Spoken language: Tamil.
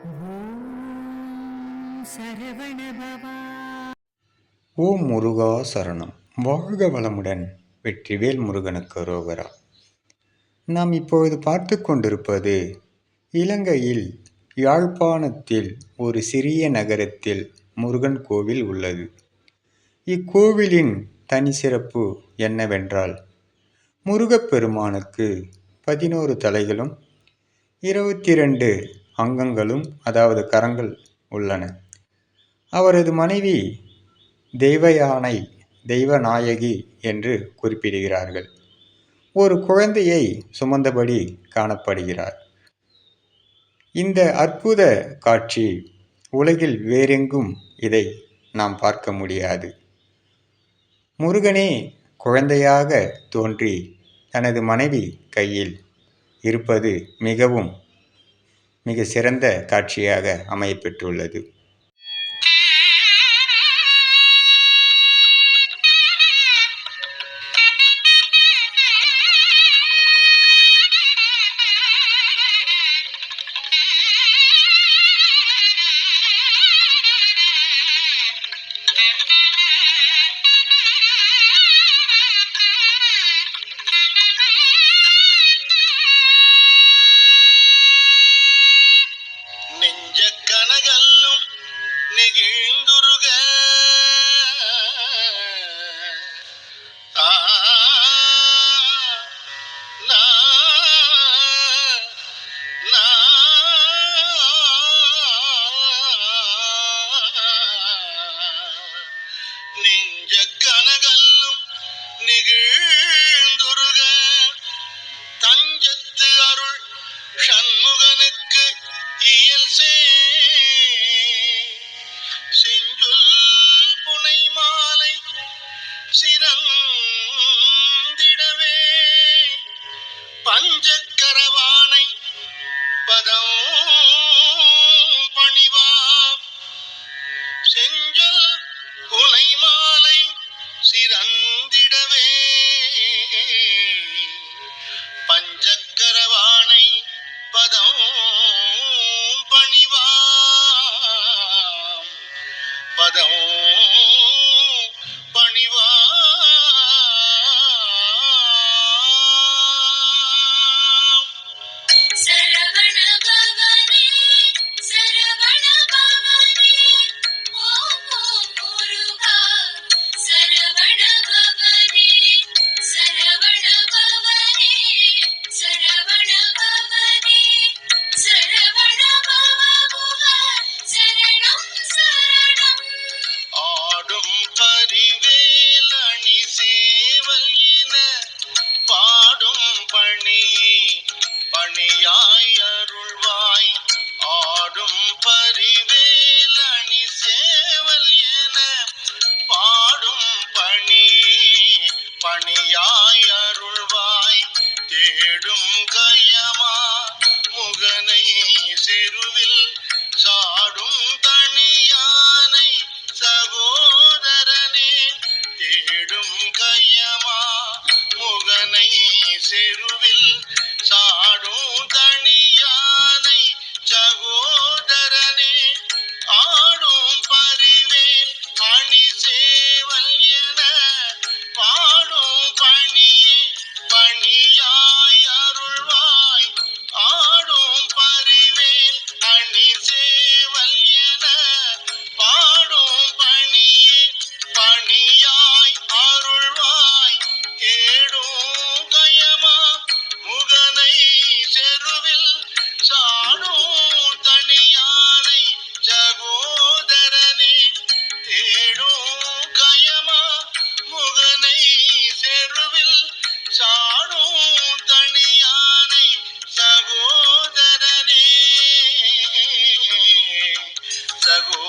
ஓ ஓம் முருகா சரணம். வாழ்க வளமுடன். வெற்றிவேல் முருகனுக்கு ரோகரா. நாம் இப்பொழுது பார்த்து கொண்டிருப்பது இலங்கையில் யாழ்ப்பாணத்தில் ஒரு சிறிய நகரத்தில் முருகன் கோவில் உள்ளது. இக்கோவிலின் தனி சிறப்பு என்னவென்றால் முருகப்பெருமானுக்கு பதினோரு தலைகளும் இருபத்தி ரெண்டு அங்கங்களும் அதாவது கரங்கள் உள்ளன. அவரது மனைவி தெய்வயானை தெய்வநாயகி என்று குறிப்பிடுகிறார்கள். ஒரு குழந்தையை சுமந்தபடி காணப்படுகிறார். இந்த அற்புத காட்சி உலகில் வேறெங்கும் இதை நாம் பார்க்க முடியாது. முருகனே குழந்தையாக தோன்றி தனது மனைவி கையில் இருப்பது மிகவும் மிக சிறந்த காட்சியாக அமையப்பெற்றுள்ளது. கனகல்லும் நெகிழ்ந்துருக. தஞ்சத்து அருள் சண்முகனுக்கு இயல் செஞ்சொல் புனை மாலை சிறந்திடவே. பஞ்சக்கரவானை பதம் தேடும் கையமா முகனை செருவில் சாடும் தனியானை சகோதரனே தேடும் கையமா முகனை செருவில் சாடும் தெருவில் சாடும் தனியானை சகோதரனே சகோ